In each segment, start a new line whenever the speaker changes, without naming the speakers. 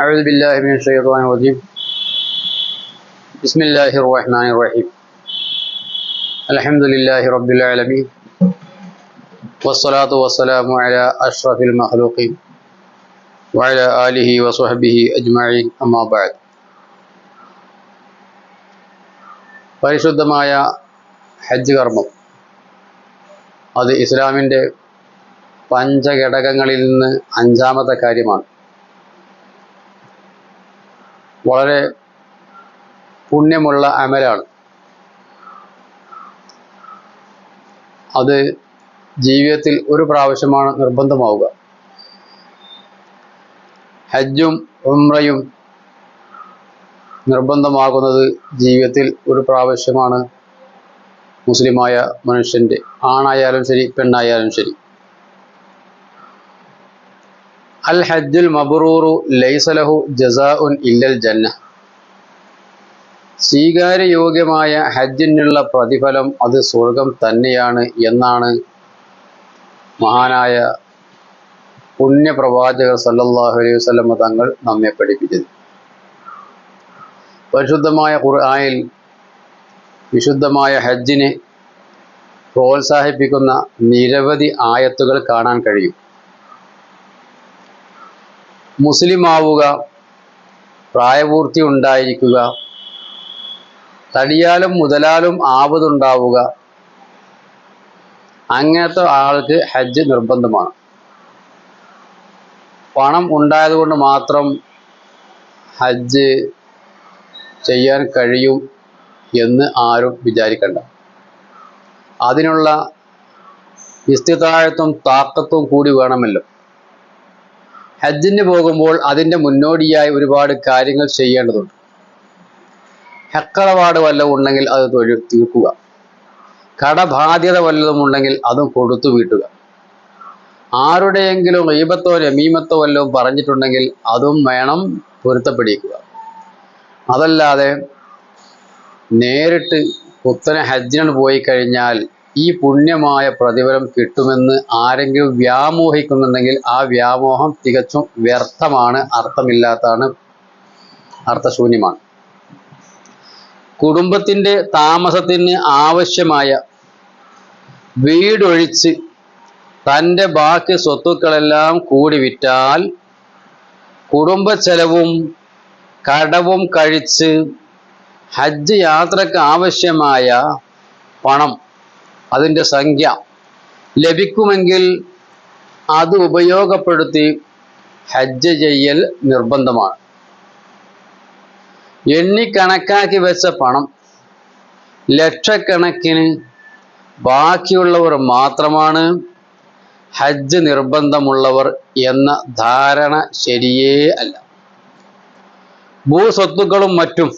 أعوذ بالله من الشيطان الرجيم بسم الله الرحمن الرحيم الحمد لله رب العالمين والصلاة والسلام على أشرف المخلوقين وعلى آله وصحبه أجمعين أما بعد പരിശുദ്ധമായ ഹജ്ജ് കർമ്മം അത് ഇസ്ലാമിൻ്റെ പഞ്ചഘടകങ്ങളിൽ നിന്ന് അഞ്ചാമത്തെ കാര്യമാണ് വളരെ പുണ്യമുള്ള അമലാണ്. അത് ജീവിതത്തിൽ ഒരു പ്രാവശ്യമാണ് നിർബന്ധമാവുക. ഹജ്ജും ഉംറയും നിർബന്ധമാകുന്നത് ജീവിതത്തിൽ ഒരു പ്രാവശ്യമാണ് മുസ്ലിമായ മനുഷ്യന്റെ ആണായാലും ശരി പെണ്ണായാലും ശരി. അൽ ഹജ്ജുൽ മബ്റൂറു ലൈസലഹു ജസാഉൻ ഇല്ലൽ ജന്ന. സ്വീകാര്യയോഗ്യമായ ഹജ്ജിനുള്ള പ്രതിഫലം അത് സ്വർഗം തന്നെയാണ് എന്നാണ് മഹാനായ പുണ്യപ്രവാചകർ സല്ലല്ലാഹു അലൈഹി വസല്ലമ തങ്ങൾ നമ്മെ പഠിപ്പിച്ചത്. പരിശുദ്ധമായ ഖുർആനിൽ വിശുദ്ധമായ ഹജ്ജിനെ പ്രോത്സാഹിപ്പിക്കുന്ന നിരവധി ആയത്തുകൾ കാണാൻ കഴിയും. മുസ്ലിം ആവുക പ്രായപൂർത്തി ഉണ്ടായിരിക്കുക തടിയാലും മുതലാലും ആവതുണ്ടാവുക അങ്ങനത്തെ ആൾക്ക് ഹജ്ജ് നിർബന്ധമാണ്. പണം ഉണ്ടായതുകൊണ്ട് മാത്രം ഹജ്ജ് ചെയ്യാൻ കഴിയും എന്ന് ആരും വിചാരിക്കണ്ട. അതിനുള്ള ഇസ്തിതാഴത്തും താക്കത്തും കൂടി വേണമല്ലോ. ഹജ്ജിന് പോകുമ്പോൾ അതിന്റെ മുന്നോടിയായി ഒരുപാട് കാര്യങ്ങൾ ചെയ്യേണ്ടതുണ്ട്. ഹെക്കളപാട് വല്ലതും ഉണ്ടെങ്കിൽ അത് തൊഴിൽ തീർക്കുക. കടബാധ്യത വല്ലതും ഉണ്ടെങ്കിൽ അതും കൊടുത്തു വീട്ടുക. ആരുടെയെങ്കിലും ഈപത്തോ രമീമത്തോ വല്ലതും പറഞ്ഞിട്ടുണ്ടെങ്കിൽ അതും വേണം പൊരുത്തപ്പെടിക്കുക. അതല്ലാതെ നേരിട്ട് പുത്തനെ ഹജ്ജിനാണ് പോയി കഴിഞ്ഞാൽ ഈ പുണ്യമായ പ്രതിഫലം കിട്ടുമെന്ന് ആരെങ്കിലും വ്യാമോഹിക്കുന്നുണ്ടെങ്കിൽ ആ വ്യാമോഹം തികച്ചും വ്യർത്ഥമാണ് അർത്ഥമില്ലാത്തതാണ് അർത്ഥശൂന്യമാണ്. കുടുംബത്തിന്റെ താമസത്തിന് ആവശ്യമായ വീടൊഴിച്ച് തന്റെ ബാക്കി സ്വത്തുക്കളെല്ലാം കൂടി വിറ്റാൽ കുടുംബ ചെലവും കടവും കഴിച്ച് ഹജ്ജ് യാത്രയ്ക്ക് ആവശ്യമായ പണം അതിന്റെ സംഖ്യ ലഭിക്കുമെങ്കിൽ അത് ഉപയോഗപ്പെടുത്തി ഹജ്ജ് ചെയ്യൽ നിർബന്ധമാണ്. എണ്ണി കണക്കാക്കി വെച്ച പണം ലക്ഷക്കണക്കിന് ബാക്കിയുള്ളവർ മാത്രമാണ് ഹജ്ജ് നിർബന്ധമുള്ളവർ എന്ന ധാരണ ശരിയേ അല്ല. ഭൂസ്വത്തുക്കളും മറ്റും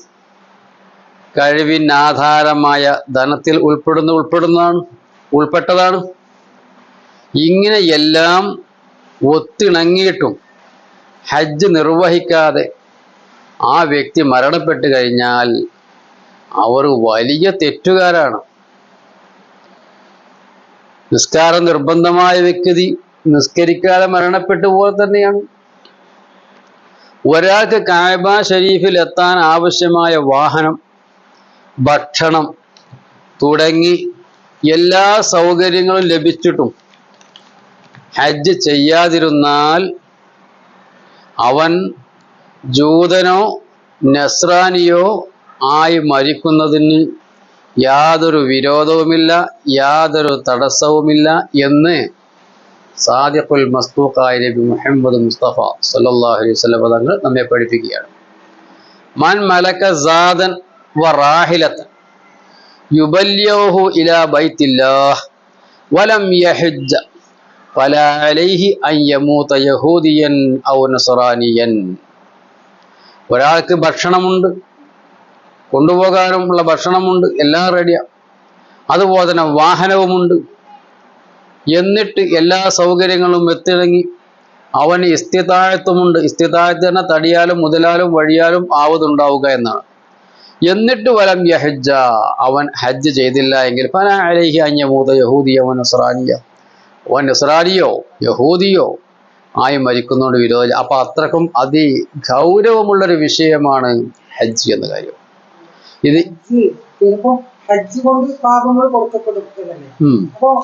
കഴിവിനാധാരമായ ധനത്തിൽ ഉൾപ്പെടുന്ന ഉൾപ്പെടുന്നതാണ് ഉൾപ്പെട്ടതാണ്. ഇങ്ങനെ എല്ലാം ഒത്തിണങ്ങിയിട്ടും ഹജ്ജ് നിർവഹിക്കാതെ ആ വ്യക്തി മരണപ്പെട്ടു കഴിഞ്ഞാൽ അവർ വലിയ തെറ്റുകാരാണ്. നിസ്കാരം നിർബന്ധമായ വ്യക്തി നിസ്കരിക്കാതെ മരണപ്പെട്ടു പോലെ തന്നെയാണ്. ഒരാൾക്ക് കായബ ഷരീഫിൽ എത്താൻ ആവശ്യമായ വാഹനം ഭക്ഷണം തുടങ്ങി എല്ലാ സൗകര്യങ്ങളും ലഭിച്ചിട്ടും ഹജ്ജ് ചെയ്യാതിരുന്നാൽ അവൻ ജൂതനോ നസ്രാനിയോ ആയി മരിക്കുന്നതിന് യാതൊരു വിരോധവുമില്ല യാതൊരു തടസ്സവുമില്ല എന്ന് സാദിഖുൽ മസ്തൂഖായ നബി മുഹമ്മദ് മുസ്തഫ സല്ലല്ലാഹു അലൈഹി വസല്ലം തങ്ങൾ നമ്മെ പഠിപ്പിക്കുകയാണ്. മൻ മലക സാദൻ വറാഹിലത്തൻ യുബല്യഹു ഇലാ വലം അലൈഹി യഹൂദിയൻ ഔ നസറാനിയൻ ഒരാൾക്ക് ഭക്ഷണമുണ്ട് കൊണ്ടുപോകാനുമുള്ള ഭക്ഷണമുണ്ട് എല്ലാം റെഡിയാണ് അതുപോലെ തന്നെ വാഹനവുമുണ്ട്. എന്നിട്ട് എല്ലാ സൗകര്യങ്ങളും എത്തിടങ്ങി അവന് ഇസ്തിതാഴത്വമുണ്ട് ഇസ്തിതാഴത്ത് തന്നെ തടിയാലും മുതലാലും വഴിയാലും ആവതുണ്ടാവുക എന്നാണ്. എന്നിട്ട് വലം യഹജ്ജ. അവൻ ഹജ്ജ് ചെയ്തില്ല എങ്കിൽ അലഹി യഹൂദിയോ നസ്രാനിയോ. ഓൻ നസ്രാനിയോ യഹൂദിയോ ആയി മരിക്കുന്നതുകൊണ്ട് വിരോധം. അപ്പൊ അത്രക്കും അതി ഗൗരവമുള്ളൊരു വിഷയമാണ് ഹജ്ജ് എന്ന കാര്യം. ഇത്
ഹജ്ജ് കൊണ്ട് പാപങ്ങൾ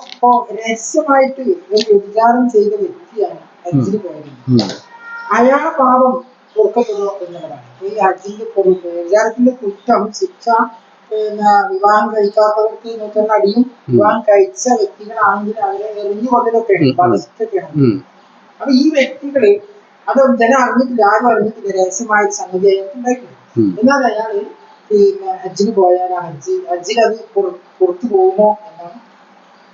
അപ്പോ രഹസ്യമായിട്ട് ഒരു വ്യഭിചാരം ചെയ്ത വ്യക്തിയാണ് ഹജ്ജിന് പോയത്. അയാളെ പാപം എന്നുള്ളതാണ്. ഈ ഹജ്ജിന്റെ വ്യഭിചാരത്തിന്റെ കുറ്റം ശിക്ഷ പിന്നെ വിവാഹം കഴിക്കാത്തവർക്ക് നൂറ്റൊന്ന് അടിയും വിവാഹം കഴിച്ച വ്യക്തികളാണെങ്കിൽ അവരെ എറിഞ്ഞു കൊണ്ടതൊക്കെയാണ് അപ്പൊ ഈ വ്യക്തികൾ അത് ജനം അറിഞ്ഞിട്ടില്ല ആരും അറിഞ്ഞിട്ടില്ല രഹസ്യമായ സംഗതി അയാൾക്ക് ഉണ്ടായിട്ടില്ല
ഉം.
എന്നാൽ അയാൾ പിന്നെ ഹജ്ജിന് പോയാൽ ഹജ്ജ് ഹജ്ജിൽ അത് പുറ- പുറത്തു പോകുമോ എന്നാണ്.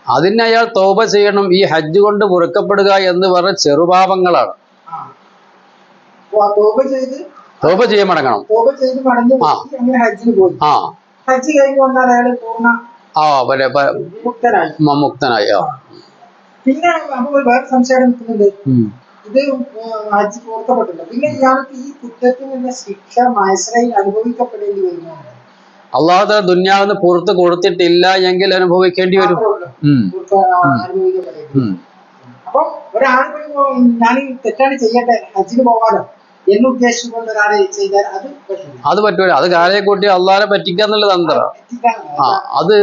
അതിന് അയാൾ തോപ ചെയ്യണം ഈ ഹജ്ജ് കൊണ്ട് പുറക്കപ്പെടുക എന്ന് പറഞ്ഞ ചെറുപാപങ്ങളാണ്
തോപ ചെയ്ത്
തോപ ചെയ്യാൻ മടങ്ങണം.
തോപ ചെയ്ത് മടങ്ങി. ഹജ്ജിന് പോയി.
ആ.
ഹജ്ജ് കഴിഞ്ഞ് വന്നാൽ അയാൾ പൂർണ
ആ പിന്നെ മുക്തനായി. ആ.
പിന്നെ വേറെ സംശയം നിൽക്കുന്നുണ്ട്. ഇത് ഹജ്ജ് പൂർത്തപ്പെട്ടില്ല പിന്നെ ഇയാൾക്ക് ഈ കുറ്റത്തിൽ നിന്ന് ശിക്ഷ മനസ്സിലായി അനുഭവിക്കപ്പെടേണ്ടി വരുന്നു
അള്ളാഹു ദുന്യാവിന്ന് പുറത്ത് കൊടുത്തിട്ടില്ല എങ്കിൽ അനുഭവിക്കേണ്ടി വരും.
അപ്പൊ ഒരാൾ ഞാൻ തെറ്റാണ് ചെയ്യട്ടെ ഹജ്ജിന് പോകാലോ. ചെയ്താൽ അത് പറ്റില്ല.
അത് പറ്റൂല. അത് കാലയെ കൂട്ടി അള്ളാരെ പറ്റിക്കാന്നുള്ള തന്ത്രം. ആ അത്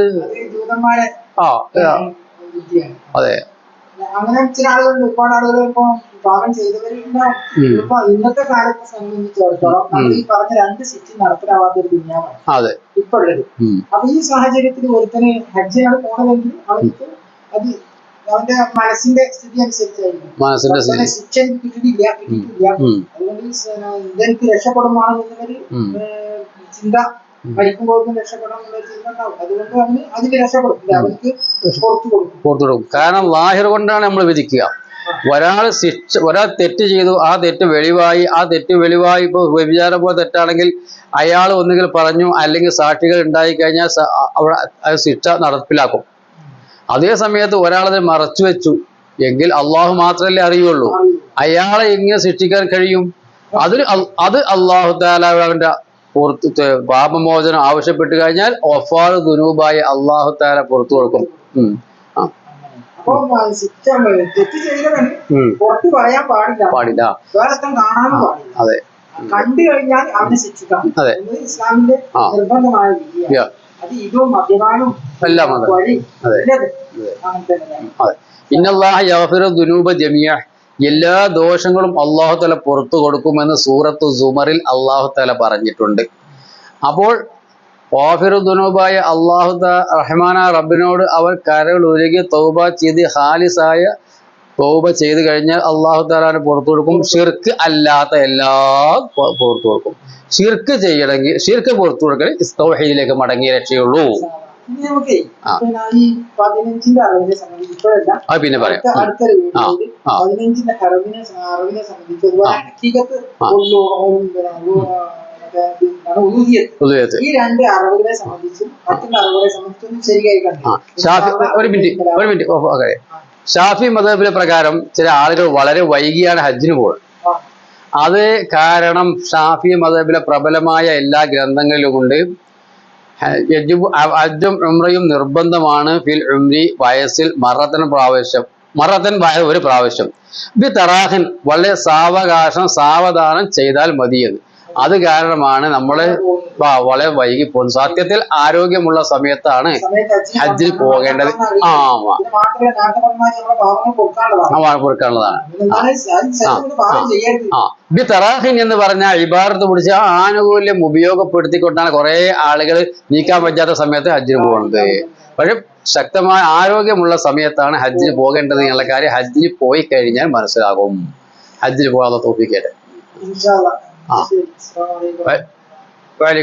ദൂതന്മാരെ
ആ അതെ.
അങ്ങനെ ചില ആളുകളുണ്ട്. ഒരുപാട് ആളുകൾ ഇപ്പൊ പാപം ചെയ്തവരുണ്ടാവും.
ഉം.
ഇപ്പൊ ഇന്നത്തെ കാലത്തെ സംബന്ധിച്ചിടത്തോളം നമ്മൾ ഈ പറഞ്ഞ രണ്ട് സിറ്റി ഒരു ദുന്യാവാണ് അപ്പൊ ഈ സാഹചര്യത്തിൽ ഒരുത്തന് ഹജ്ജിനാണ് പോണതെങ്കിൽ അവർക്ക് അത് അവന്റെ മനസ്സിന്റെ സ്ഥിതി അനുസരിച്ചായിരിക്കും.
മനസ്സിന്റെ സ്ഥിതി.
ശിക്ഷ കിട്ടിയിട്ടില്ല കിട്ടിയിട്ടില്ല. അതുകൊണ്ട് ഇതെനിക്ക് രക്ഷപ്പെടുമാണെന്നുള്ളൊരു
ഉം.
ചിന്ത
കാരണം ലാഹിർ കൊണ്ടാണ് നമ്മൾ വിധിക്കുക. ഒരാൾ ശിക്ഷ ഒരാൾ തെറ്റ് ചെയ്തു ആ തെറ്റ് വെളിവായി ആ തെറ്റ് വെളിവായി ഇപ്പോൾ വ്യഭിചാരം പോലെ തെറ്റാണെങ്കിൽ അയാൾ ഒന്നുകിൽ പറഞ്ഞു അല്ലെങ്കിൽ സാക്ഷികൾ ഉണ്ടായി കഴിഞ്ഞാൽ അവിടെ ശിക്ഷ നടപ്പിലാക്കും. അതേ സമയത്ത് ഒരാളത് മറച്ചു വെച്ചു. എങ്കിൽ അള്ളാഹു മാത്രമല്ലേ അറിയുള്ളൂ. അയാളെ എങ്ങനെ ശിക്ഷിക്കാൻ കഴിയും? അതിന് അത് അള്ളാഹു താലാവിന്റെ പുറത്ത് പാപമോചനം ആവശ്യപ്പെട്ട് കഴിഞ്ഞാൽ ഒഫാർ ദുരൂപായി അള്ളാഹു താല പുറത്തു കൊടുക്കും.
പാടില്ല.
അതെ.
കണ്ടു കഴിഞ്ഞാൽ അവനെ
അതെ.
ഇസ്ലാമിന്റെ നിർബന്ധമായ വിധിയാണ്. അത് ഇതും മദ്യപാനവും
എല്ലാം അതെ. ഇന്നല്ലാഹ യഗ്ഫിറു ദുനൂബ ജമിയ എല്ലാ ദോഷങ്ങളും അള്ളാഹു തല പുറത്തു കൊടുക്കുമെന്ന് സൂറത്ത് സുമറിൽ അള്ളാഹു തല പറഞ്ഞിട്ടുണ്ട്. അപ്പോൾ ഓഫിറു ദുനൂബായ അള്ളാഹു റഹ്മാന റബ്ബിനോട് അവർ കരൾ ഉരുകി തൗബ ചെയ്ത് ഹാലിസായ തൗബ ചെയ്ത് കഴിഞ്ഞാൽ അള്ളാഹു താലാന് പുറത്തു കൊടുക്കും. ഷിർക്ക് അല്ലാത്ത എല്ലാ പുറത്തു കൊടുക്കും. ഷിർക്ക് ചെയ്യണമെങ്കിൽ ഷിർക്ക് പുറത്തു കൊടുക്കൽ ഇസ്തോഹയിലേക്ക് മടങ്ങിയ രക്ഷയുള്ളൂ.
പിന്നെ
അത് പറയാം.
പതിനഞ്ചിന്റെ സംബന്ധിച്ച് ഈ രണ്ട് അറിവുകളെ സംബന്ധിച്ചും മറ്റുള്ള അറിവുകളെ സംബന്ധിച്ചും ശരിയായി കണ്ടു?
ഷാഫി ഒരു മിനിറ്റ് ഒരു മിനിറ്റ്. ഓക്കെ. ഷാഫി മതബിലെ പ്രകാരം ചില ആളുകൾ വളരെ വൈകിയാണ് ഹജ്ജിന് പോകുന്നത്. അത് കാരണം ഷാഫി മതബിലെ പ്രബലമായ എല്ലാ ഗ്രന്ഥങ്ങളിലും ഉണ്ട്. യജിബു ഹജ്ജും ഉംറയും നിർബന്ധമാണ്. ഫിൽ ഉംരി വയസ്സിൽ മറത്തൻ പ്രാവശ്യം. മറത്തൻ വയ ഒരു പ്രാവശ്യം. ബി തറാഹൻ വളരെ സാവകാശം സാവധാനം ചെയ്താൽ മതിയെന്ന്. അത് കാരണമാണ് നമ്മൾ വളരെ വൈകി പോകുന്നത്. സത്യത്തിൽ ആരോഗ്യമുള്ള സമയത്താണ്
സമയത്ത്
ഹജ്ജിൽ പോകേണ്ടത്. ആ
കൊടുക്കാനുള്ളതാണ്.
ആ ബി തറാഹിൻ എന്ന് പറഞ്ഞ ഇബാറത്ത് പിടിച്ച് ആനുകൂല്യം ഉപയോഗപ്പെടുത്തിക്കൊണ്ടാണ് കുറെ ആളുകൾ നീക്കാൻ പറ്റാത്ത സമയത്ത് ഹജ്ജിന് പോകുന്നത്. പക്ഷെ ശക്തമായ ആരോഗ്യമുള്ള സമയത്താണ് ഹജ്ജിന് പോകേണ്ടത് എന്നുള്ള കാര്യം ഹജ്ജിന് പോയി കഴിഞ്ഞാൽ മനസ്സിലാകും. ഹജ്ജിന് പോകാതെ തോപ്പിക്കട്ടെ
ഇൻഷാ അല്ലാ.
ആ.
ശരി.